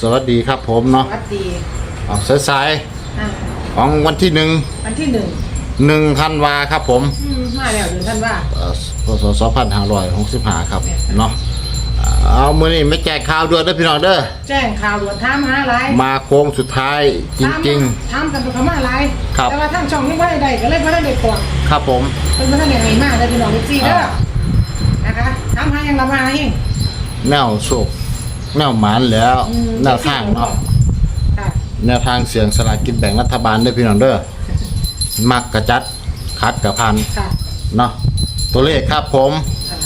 สวัสดีครับผมสเนาะวัสดีออกสายอะๆของวันที่หนึ่งวันที่หนึ่งหนึ่งธันวาครับผมอืมมาแล้วเดือนท่านว่าเอ่อพศสองพันห้าร้อยหกสิบห้าครับเนาะเอามือนี้ไม่แจกข่าวด้วยนะพี่น้องเด้อแจ้งข่าวด่วนถามหาอะไรมาโค้งสุดท้ายจริง ถามกันไปคำว่าอะไรครับ แต่ว่าทางช่องนี่ว่าใดก็เลยว่าได้ก่อนๆ ครับผม เป็นว่าได้ไงมากได้พี่น้องเอฟซีเด้ออ่า นะคะถามหายังละมาเองแนวโชค แนวหมานแล้วอืม แนวทางเนาะค่ะแนวทางเสียงสลากกินแบ่งรัฐบาลเด้อพี่น้องเด้อมักกระจัดคัดกระพันค่ะเนาะตัวเลขครับผมอ่า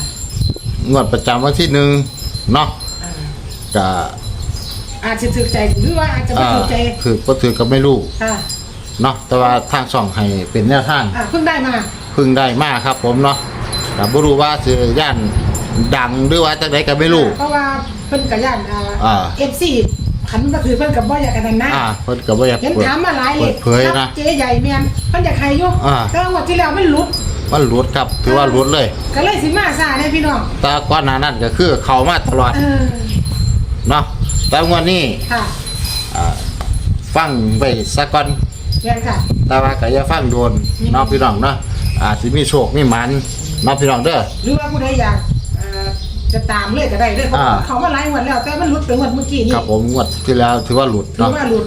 งวดประจำวันที่หนึ่งเนาะอ่าก็อาจจะถือใจหรือว่าอาจจะไม่อ่าถือใจคือก็ถือก็ไม่รู้ค่ะเนาะแต่ว่าทางช่องให้เป็นแนวทาง อ่าเพิ่งได้มา เพึ่งได้มากครับผมเนาะแต่บ่รู้ว่าสิย่าน ดังหรือว่าจังไดก็ไม่รู้ เพราะว่าเพิ่นกับญาติอ่า เอฟซีขันมาถือเพิ่นกับบ่อยากกันนั่นนะอ่าเพิ่นก็บ่อยากเห็นเปิด ถามมาหลายเลเปิยดเผยนะเจ๊ใหญ่เมียนเพิ่นอยากใครอยู่อ่า แต่ว่าหมดที่แล้วมันหลุด มันหลุดครับถือว่าหลุดเลย ก็เลยสิมาซาเนี่ยพี่น้องแต่ก่อนหน้านั้นก็คือเข้ามาตลอดเออเนาะแต่งวดนี้ค่ะอ่าฟังไปซะก่อน เรียนค่ะ แต่ว่าก็อย่าฟังโดนเนาะพี่น้องเนาะอาจสิมีโชคมีหมันเนาะพี่น้องเด้อหรือว่าผู้ใดอยากเอ่อ จะตามเลยก็ได้เลยเพราะว่าอ่า เขามาหลายงวันแล้ว แต่มันหลุดไปงวันเมื่อกี้นี่ครับผมงวดที่แล้วถือว่าหลุดถือเนาะว่าหลุด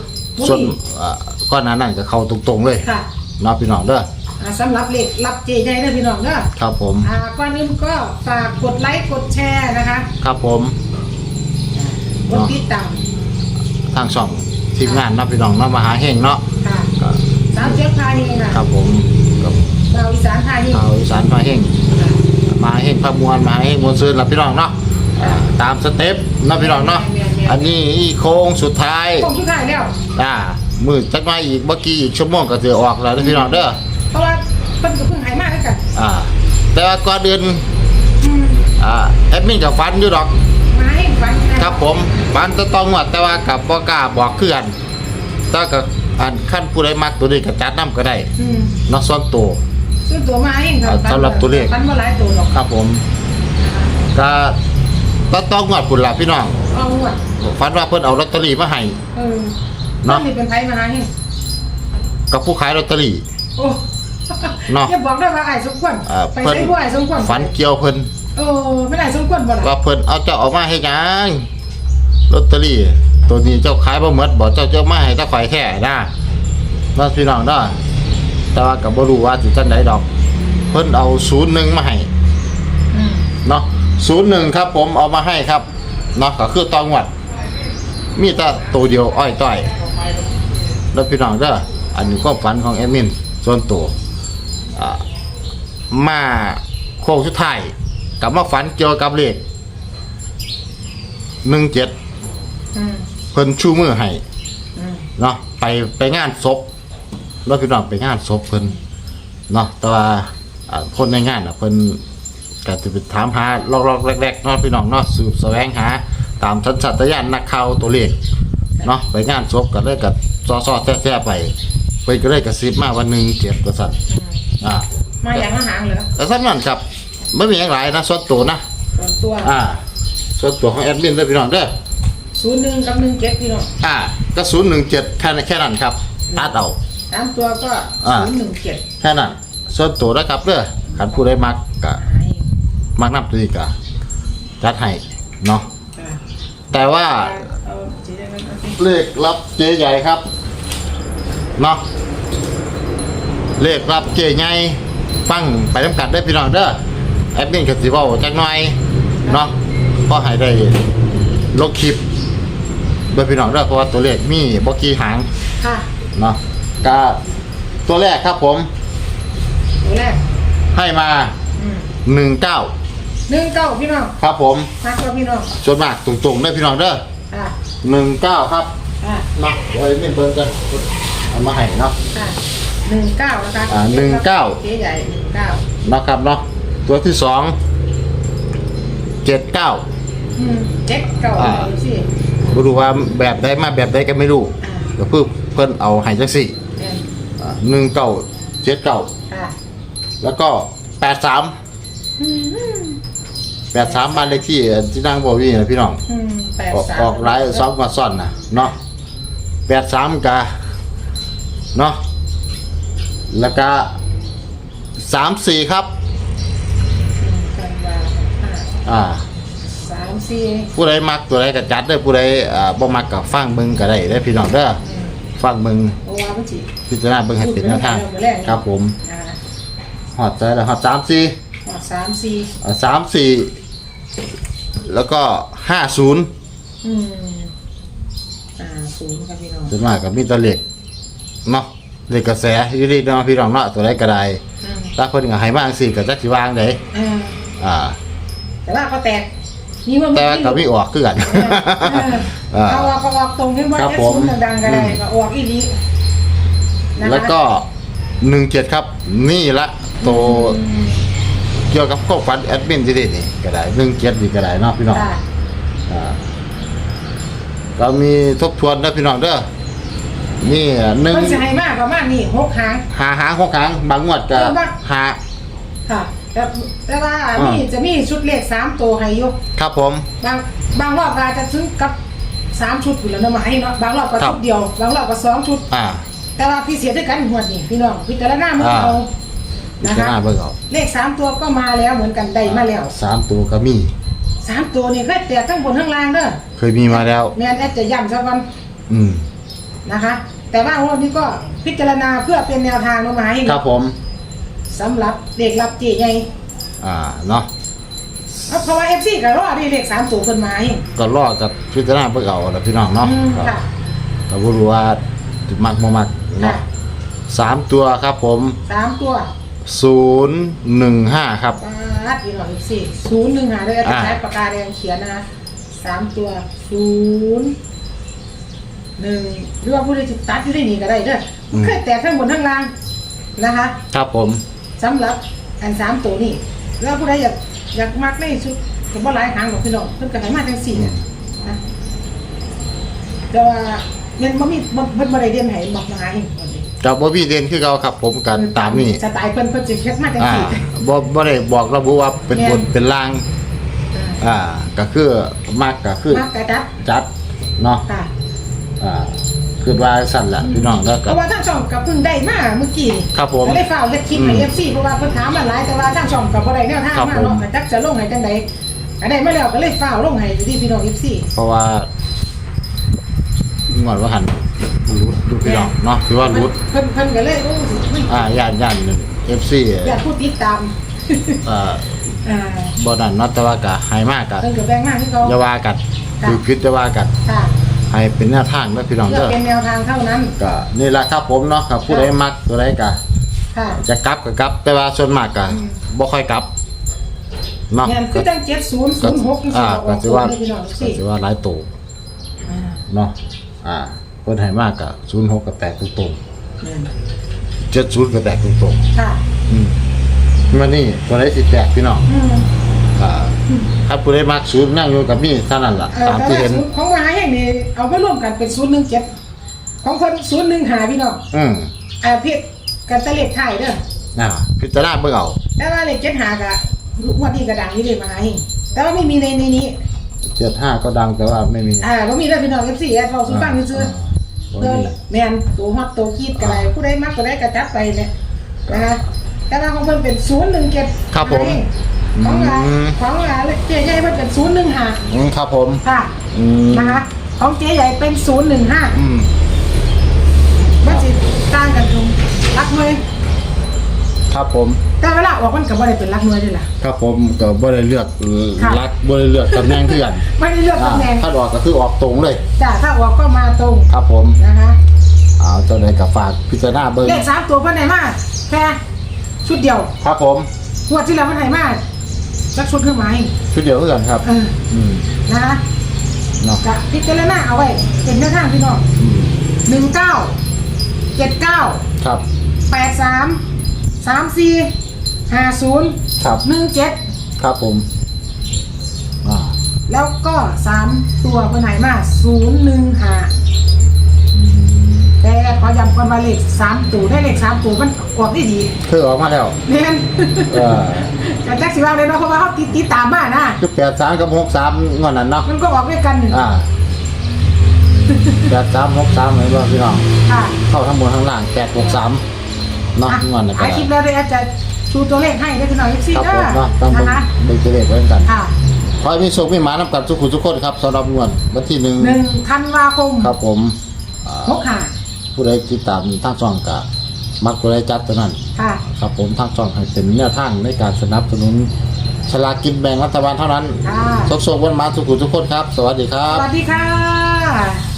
ส่วนนี่อ่าก่อนหน้านั้นก็เข้าตรงๆเลยค่ะเนาะพี่น้องเด้ออ่าสำหรับเลขรับเจใหญ่เด้อพี่น้องเด้อครับผม อ่าก่อนอื่นก็ฝากกดไลค์กดแชร์นะคะครับผม กดติดตามทางช่องทีมงานเนาะพี่น้องเนาะมหาเฮงเนาะค่ะก็สามเจ็ดพาเองค่ะครับผมกับดาวอีสานพาเองชาวอีสานมหาเฮง มหาเฮงพระมวลมหาเฮงมวลซืนล่ะพี่น้องเนาะอ่าตามสเต็ปเนาะพี่น้องเนาะอันนี้อีโค้งสุดท้ายคงสุดท้ายแล้วอ่ามือจักหน่อยอีกเมื่อกี้อีกชั่วโมงก็จะออกแล้วนะพี่น้องเด้อเพราะว่าเพิ่นก็เพิ่งหายมากแล้วกันอ่า แต่ว่าก่อนเดือนอืมอ่าแอดมินกับฟันอยู่ดอก มาให้ฟังนะครับ ผมฟันจะต้องหวดแต่ว่ากับบ่กล้าบอกคือกันแต่ก็อันขั้นผู้ใดมักตัวนี้ก็จัดนํก็ได้อืม เนาะส่วนตัว ซึ่งตัวมาเองค่ะอ่าสำหรับตัวเลข ฟันมาหลายตัวหรอกครับผมก็ก็ต้องหวดพุ่นล่ะพี่น้องเอาหมดฟันว่าเพิ่นเอาลอตเตอรี่มาให้ เออเนาะ นี่เป็นไผมาหาเองกับผู้ขายลอตเตอรี่ โอ้เนาะ อย่าบอกได้ว่าไอ้สมควรอ่าไปเพิ่นใช้บ่ไอ้สมควรฝันเกี่ยวเพิ่นเออไม่ได้สมควรบ่ล่ะว่าเพิ่นเอาเจ้าเออกมาให้หยังลอตเตอรี่ ตัวนี้เจ้าขายบ่หมดบ่เจ้าเจ้ามาให้ตาข่อยแท้นะว่าพี่น้องเด้อ แต่ว่าก็บ่รู้ว่าสิจังไดดอก เพิ่นเอา01มาให้อืมเนาะ01ครับ ผมเอามาให้ครับเนาะก็คือตองวดมีแต่ตัวเดียวอ้อยต้อย แล้วพี่น้องเด้ออันนี้ความฝันของแอดมินส่วนตัวอ่ามาโค้งสุดท้ายกลับมาฝันเกี่ยวกับเลขหนึ่งเจ็ดอืมเพิ่นชูมือให้อืมเนาะไปไปงานศพ แล้วพี่น้องไปงานศพเพิ่นเนาะแต่ว่าอ่าคนในงานอะเพิ่นก็จะไปถามหาลอกๆแรกๆเนาะพี่น้องเนาะสืบแสวงหา ตามสัญชาตญาณนักข่าวตัวเลขเนาะไปงานศพก็เลยกับซอซอๆแซ่ๆไปเพิ่นก็เลยกระซิบมาวันหนึ่งเจ็ดกระสันอ่ามาอย่างอาหารเหรอแต่สำนั้นครับไม่มีอย่างไรนะส่วนตัวนะส่วนตัวอ่าส่วนตัวของแอดมินเด้อพี่น้องเด้อ ศูนย์หนึ่งกับหนึ่งเจ็ดพี่น้องอ่าก็ศูนย์หนึ่งเจ็ดแค่นั้นแค่นั้นครับตัดเอา สามตัวก็อ่า ศูนย์หนึ่งเจ็ดแค่นั้นส่วนตัวนะครับเด้อขันผู้ใดมักกะมักน้ำตีกะจัดให้เนาะแต่ว่าเอาสีแดงเอาสิเลขรับเจใหญ่ครับเนาะเลขรับเจใหญ่ฟังไปน้ำกัดได้อพี่น้องเด้อแอดมินกสิเว้าจักหน่อยเนาะก็ให้ได้ลงคลิปโดยพี่น้องเด้อเพราะว่าตัวเลขมีบ่กี่หางค่ะ เนาะ ก็ตัวแรกครับผม ตัวแรกให้มาอืมหนึ่งเก้าหนึ่งเก้าพี่น้องครับผมนักกว่าพี่น้องส่วนมากตรงๆได้อพี่น้องเด้อค่ะหนึ่งเก้าครับค่ะเนาะไว้ไม่เบิ่งกันเอามาให้เนาะค่ะหนึ่งเก้านะคะอ่าหนึ่งเก้าเจ๊ใหญ่หนึ่งเก้าเนาะครับเนาะตัวที่สองเจ็ดเก้าอืมเจ็ดเก้าอ่าดูสิไม่รู้ว่าแบบใดมาแบบใดก็ไม่รู้อ่าก็เพิ่งเพิ่นเอาให้จังสี่เนี่ย หนึ่งเก้าเจ็ดเก้าค่ะแล้วก็แปดสามอืมแปดสามบ้านเลขที่ที่นั่งบอกพี่นะพี่น้องอืมแปดออกสามออกหลายสองมาซ่อนนะเนาะแปดสามกะเนาะแล้วก็สามสี่ครับ กันยาห้าอ่า สามสี่ผู้ใดมักตัวใดก็จัดเด้อผู้ใดอ่าบ่มักก็ฟังเบิ่งก็ได้เด้อพี่น้องเด้อ อืม ฟังเบิ่งเพราะว่ามันจิพิจารณาเบิ่งให้เป็นแนวทางพูดไปแล้วครับผมอ่าฮอดใจแล้วฮอดสามสี่อ่าสามสี่อ่าสามสี่แล้วก็ห้าศูนย์อืมอ่าศูนย์ครับพี่น้องส่วนมากก็มีแตัวเลขเนาะเลขกระแสอยู่ดีเนาะพี่น้องเนาะตัวใดก็ได้อืมถ้าเพิ่นก็ให้มาจังซี่ก็จักสิวางได้อ่าอ่าแต่ว่าก็แตก นี่ว่าแต่ว่าก็มีออกคือกัน เออเอาออกก็ออกตรงที่ว่าครับเอผมศูนย์ดังๆก็ได้ก็ออกอีนี้นะคะแล้วก็หนึ่งเจ็ดครับ นี่ละตัวอืมเกี่ยวกับข้อฟันแอดมินที่นี่นี่ก็ได้หนึ่งเจ็ดนี่ก็ได้เนาะพี่น้องค่ะอ่าเรามีทบทวนนะพี่น้องเด้อนี่หนึ่งมันจะให้มากประมาณนี้หกหาง หาหาหกครั้งบางงวดก็เออบ้างหาค่ะ แต่แต่ว่าอ่ามีจะมีชุดเลขสามตัวให้อยกครับผม บางบางรอบก็อาจจะซื้อกับสามชุดอยู่แล้วเนาะมาให้เนาะบางรอบก็ครับชุดเดียวบางรอบก็สองชุด อ่า แต่ว่าพี่เสียด้วยกันหัวดนี่พี่น้องพิจารณามืออ่าเอาพินะจารคะณาเบิ่งเอาเลขสามตัวก็มาแล้วเหมือนกันได้มาแล้วสามตัวก็มี สามตัวนี่ก็แต่ทั้งบนทั้งล่างเด้อเคยมีมาแล้ว แม่นแอดจะย้ำสักวันอืม นะคะ แต่ว่างวดนี้ก็พิจารณาเพื่อเป็นแนวทางลงมาให้ครับผม สำหรับเด็กรับเจใหญ่อ่าเนาะเพราะว่าเอฟซีก็รอได้เลขสามตัวขึ้นมาให้ก็รอกับพิจารณาเบิ่งเอาละพี่น้องเนาะอืมก็ค่ะ ก็บ่รู้ว่าสิมักบ่มักค่ะเนาะสามตัวครับผม สามตัวศูนย์หนึ่งห้าครับ ปาดอีกหน่อยสิศูนย์หนึ่งหาด้วยอาจารอ่า ย์ใช้ปากกาแดงเขียนนะคะสามตัวศูนย์หนึ่งหรือว่าผู้ใดจิตตัดอยู่ได้นี่ก็ได้เด้ออเคยแตกทั้งบนทั้งล่างนะคะ ครับผม สำหรับอันสามตัวนี่แล้วผู้ใดอยากอยากมักในชุดก็บ่หลายหางหรอกพี่น้องเพิ่นก็ให้มาทั้งสี่เนี่ยนะแต่ว่ามันบ่มีบ่เพิ่นบ่ได้เรียนให้บอกมาให้กับบ่พี่เด่นคือเขาครับผมกันตามนี้สไตล์เพิ่นเพิ่นสิเฮ็ดมาจังอ่าซี่บ่บ่ได้บอกระบุว่าเป็นบนเป็นล่าง อ่า ก็คือมากก็คือมักกระดับจัดเนาะค่ะอ่า คือว่าสั่นละพี่น้องแล้วเพก็ราะว่าทางช่องก็เพิ่งได้มาเมื่อกี้นี่ครับผม ก็ได้ฝ่ากเฮ็ดคลิปให้อืม FC เพราะว่าเพิ่นถามมาหลายแต่ว่าทางช่องก็บ่ได้แนวทางครับมาผม เนาะจักจะลงให้จังไดก็ได้มาแล้วก็เลยฝ่ากลงให้ที่พี่น้อง FC เพราะว่าหงอนว่าหันรุดดูพี่น้องเนาะคือว่ารุดเพิ่นเพิ่นก็เลยโอ้มันอ่าย่านย่านเอฟซีอยากผู้ติดตามอ่าอ่าบ่นั่นเนาะแต่ว่าก็ให้มากก็เพิ่นก็แบ่งมาให้เขาอย่าว่ากันค่ะคือคิดจะว่ากันค่ะ ให้เป็นแนวทางเด้อพี่น้องเพื่อเด้อเป็นแนวทางเท่านั้น ก็นี่แหละครับผมเนาะครับผู้ใดมักตัวใดก็ค่ะ จะกลับก็กลับ แต่ว่าส่วนมากก็อืม บ่ค่อยกลับเนาะแม่นคือจัง7006จังอ่าซี่ก็ถือว่าพี่น้องก็สิถือว่าหลายตัวอ่าเนาะอ่าเพิ่นให้มากก็06ก็แตกตรงแม่นๆ70ก็แตกตรงค่ะๆอืมมานี่ตัวใดสิแตกพี่น้องอืม อ่าถ้าผู้ใดมักศูนย์นั่งอยู่กับมีเท่านั้นล่ะเออตามแต่ที่ว่าเห็น ศูนย์ของมหาแห่งนี้เอาไปร่วมกันเป็นศูนย์หนึ่งเจ็ดของคนศูนย์หนึ่งหาพี่น้องอืมอ่าพิษกันตะเล็กไทยเด้ออ่าพิจารณาเบิ่งเอาแต่ว่าเลขเจ็ดหากะงวันนี้กระดังนี่เลยมหาแห่งแต่ว่าไม่มีในในนี้75ก็ดังแต่ว่าไม่มีอ่าว่ามีได้พี่น้องเอฟซีแอดเราสุฟังซื้ออ่าๆเดินแมนตัวฮอตตัวกีดกันอะไรผู้ใดมักก็ได้กระจัดไปเนี่ยนะคะแต่ว่าของเพิ่นเป็นศูนย์หนึ่งเจ็ดครับผม ของอ่าอืม ของอ่าเจ๊ใหญ่เพิ่นเป็นศูนย์หนึ่งหาอืมครับผมค่ะอืมนะคะของเจ๊ใหญ่เป็นศูนย์หนึ่งห้าอืมมันสิต่างกันตรงรักหน่วยครับผม แต่เวลาออกมันก็บ่ได้เป็นรักหน่วยด้วยล่ะ ครับผมก็บ่ได้เลือกค่ะ รักบ่ได้เลือกตำแหน่งคือกันไม่ได้เลือกอ่าตำแหน่งถ้าออกก็คือออกตรงเลย จ้ะถ้าออกก็มาตรงครับผมนะคะเอาเจ้าใดก็ฝากพิจารณาเบิ่งเลขสามตัวเพิ่นให้มาแค่ชุดเดียวครับผมงวดที่แล้วเพิ่นให้มา สักชุดเครื่องหมายชุดเดียวคือกันครับเอออืมนะคะเนาะจะพิจารณาเอาไว้เป็นแนวทางพี่น้องอืมหนึ่งเก้าเจ็ดเก้าครับแปดสามสามสี่ห้าศูนย์ครับหนึ่งเจ็ดครับผมอ่าแล้วก็สามตัวเพิ่นให้มาศูนย์หนึ่งห้าอืมแต่ขอย้ำก่อนว่าเลขสามตัวได้เลขสามตัวมันออกได้ดีคือออกมาแล้วแม่นเออก็ แต่แจ็คสิว่าเลยเนาะเพราะว่าเขาติดติดตามมานะคือแปดสามกับหกสามงอนนั้นเนาะมันก็ออกด้วยกันอ่าแปดสามหกสามเห็นบ่พี่น้องค่ะเข้าทั้งบนทั้งล่างแปดหกสามเนาะงอนนั้นก็หายคลิปแล้วเลยอาจจะชูตัวเลขให้ได้พี่น้องเอฟซีครับเด้ผมอเนาะต้องนะคะเบิ่งตัวเลขไว้กันค่ะขอให้มีโชคมีหมานำกันทุกคนทุกคนครับสำหรับงวดวันที่หนึ่งหนึ่งธันวาคมครับผมอ่า หกห้า ผู้ใดติดตามทางช่องกะมักผู้ใดจัดตัวนั้น ค่ะ ครับผมทางช่องให้เป็นแนวทางในการสนับสนุนฉลากกินแบ่งรัฐบาลเท่านั้นค่ะโชคๆวันมาทุกคนทุกคนครับ สวัสดีครัสบ วัสดีค่ะ